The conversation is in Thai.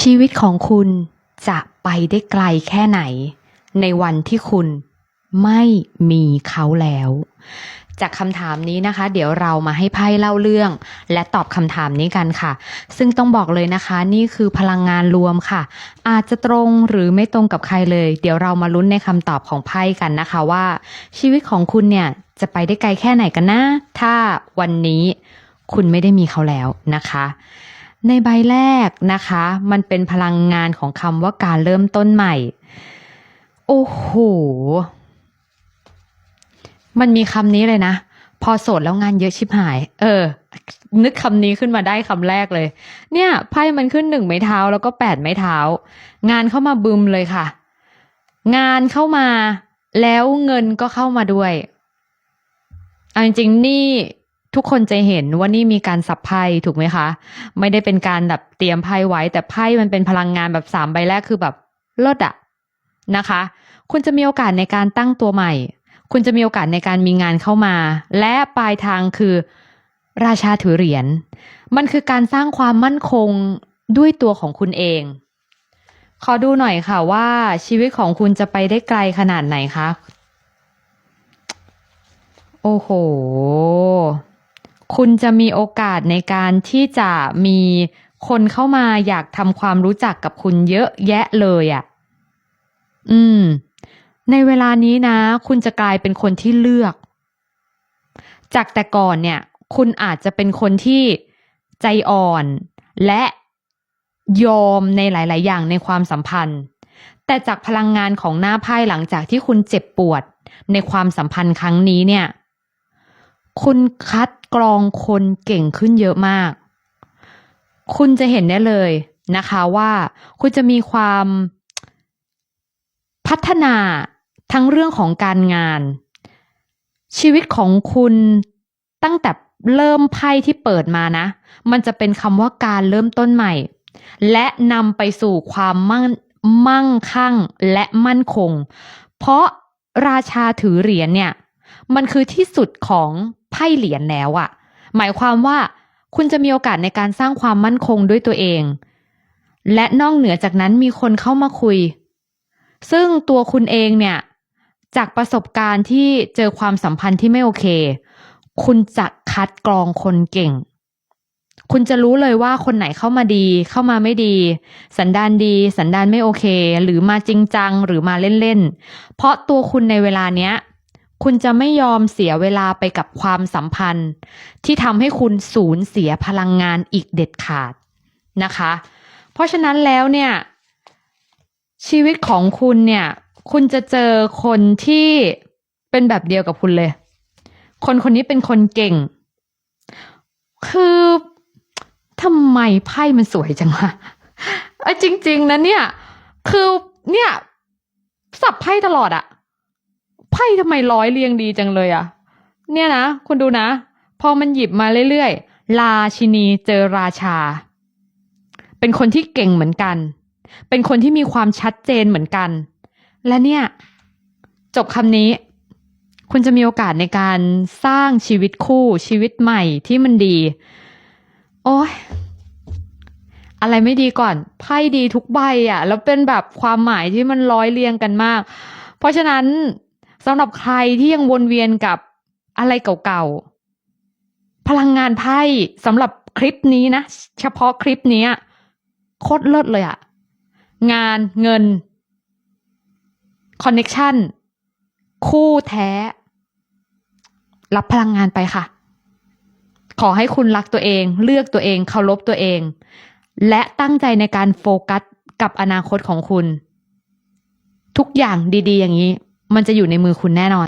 ชีวิตของคุณจะไปได้ไกลแค่ไหน ในวันที่คุณไม่มีเขาแล้ว จากคำถามนี้นะคะ เดี๋ยวเรามาให้ไพ่เล่าเรื่อง และตอบคำถามนี้กันค่ะ ซึ่งต้องบอกเลยนะคะ นี่คือพลังงานรวมค่ะ อาจจะตรงหรือไม่ตรงกับใครเลย เดี๋ยวเรามาลุ้นในคำตอบของไพ่กันนะคะว่า ชีวิตของคุณเนี่ยจะไปได้ไกลแค่ไหนกันนะ ถ้าวันนี้คุณไม่ได้มีเขาแล้วนะคะ ในใบแรกนะคะ มันเป็นพลังงานของคำว่าการเริ่มต้นใหม่ โอ้โห มันมีคำนี้เลยนะ พอโสดแล้วงานเยอะชิบหาย เออ นึกคำนี้ขึ้นมาได้คำแรกเลย เนี่ยไพ่มันขึ้นหนึ่งไม้เท้าแล้วก็แปดไม้เท้า งานเข้ามาบึมเลยค่ะ งานเข้ามาแล้วเงินก็เข้ามาด้วยเอาจริงๆนี่ ทุกคนจะเห็นว่านี่มีการสับไพ่ถูกไหมคะ ไม่ได้เป็นการแบบเตรียมไพ่ไว้ แต่ไพ่มันเป็นพลังงานแบบสามใบแรกคือแบบเลิศอะนะคะ คุณจะมีโอกาสในการตั้งตัวใหม่ คุณจะมีโอกาสในการมีงานเข้ามา และปลายทางคือ ราชาถือเหรียญมันคือการสร้างความมั่นคงด้วยตัวของคุณเอง ขอดูหน่อยค่ะว่าชีวิตของคุณจะไปได้ไกลขนาดไหนคะ โอ้โห คุณจะมีโอกาสในการที่จะมีคนเข้ามาอยากทำความรู้จักกับคุณเยอะแยะเลยอะ่ะ อืม ในเวลานี้นะ คุณจะกลายเป็นคนที่เลือก จากแต่ก่อนเนี่ย คุณอาจจะเป็นคนที่ใจอ่อนและยอมในหลาย ๆ อย่างในความสัมพันธ์ แต่จากพลังงานของหน้าไพ่หลังจากที่คุณเจ็บปวดในความสัมพันธ์ครั้งนี้เนี่ย คุณคัดกรองคนเก่งขึ้นเยอะมาก คุณจะเห็นได้เลยนะคะว่าคุณจะมีความพัฒนาทั้งเรื่องของการงาน ชีวิตของคุณตั้งแต่เริ่มไพ่ที่เปิดมานะ มันจะเป็นคำว่าการเริ่มต้นใหม่ และนำไปสู่ความมั่งมั่งคั่งและมั่นคง เพราะราชาถือเหรียญเนี่ย มันคือที่สุดของ ไพ่เหรียญแล้วอะหมายความว่าคุณจะมีโอกาสในการสร้างความมั่นคงด้วยตัวเอง และนอกเหนือจากนั้นมีคนเข้ามาคุย ซึ่งตัวคุณเองเนี่ย จากประสบการณ์ที่เจอความสัมพันธ์ที่ไม่โอเค คุณจะคัดกรองคนเก่ง คุณจะรู้เลยว่าคนไหนเข้ามาดี เข้ามาไม่ดี สันดานดี สันดานไม่โอเค หรือมาจริงจังหรือมาเล่นๆ เพราะตัวคุณในเวลาเนี้ย คุณจะไม่ยอมเสียเวลาไปกับความสัมพันธ์ ที่ทำให้คุณสูญเสียพลังงานอีกเด็ดขาดนะคะ เพราะฉะนั้นแล้วเนี่ย ชีวิตของคุณเนี่ย คุณจะเจอคนที่เป็นแบบเดียวกับคุณเลย คนคนนี้เป็นคนเก่ง คือทำไมไพ่มันสวยจังวะเอ้ยจริง ๆนะเนี่ย คือเนี่ย สับไพ่ตลอดอะ ไพ่ทำไมร้อยเรียงดีจังเลยอะเนี่ยนะ คุณดูนะ พอมันหยิบมาเรื่อยๆ ราชินีเจอราชา เป็นคนที่เก่งเหมือนกัน เป็นคนที่มีความชัดเจนเหมือนกัน และเนี่ย จบคำนี้ คุณจะมีโอกาสในการสร้างชีวิตคู่ชีวิตใหม่ที่มันดี โอ้ยอะไรไม่ดีก่อนไพ่ดีทุกใบอะ่ะ แล้วเป็นแบบความหมายที่มันร้อยเรียงกันมาก เพราะฉะนั้น สำหรับใครที่ยังวนเวียนกับอะไรเก่าๆ พลังงานไพ่สำหรับคลิปนี้นะ เฉพาะคลิปนี้โคตรเลิศเลยอะงานเงินคอนเน็ชันคู่แท้ รับพลังงานไปค่ะ ขอให้คุณรักตัวเอง เลือกตัวเองเคารพตัวเอง และตั้งใจในการโฟกัสกับอนาคตของคุณ ทุกอย่างดี ๆ อย่างนี้ มันจะอยู่ในมือคุณแน่นอน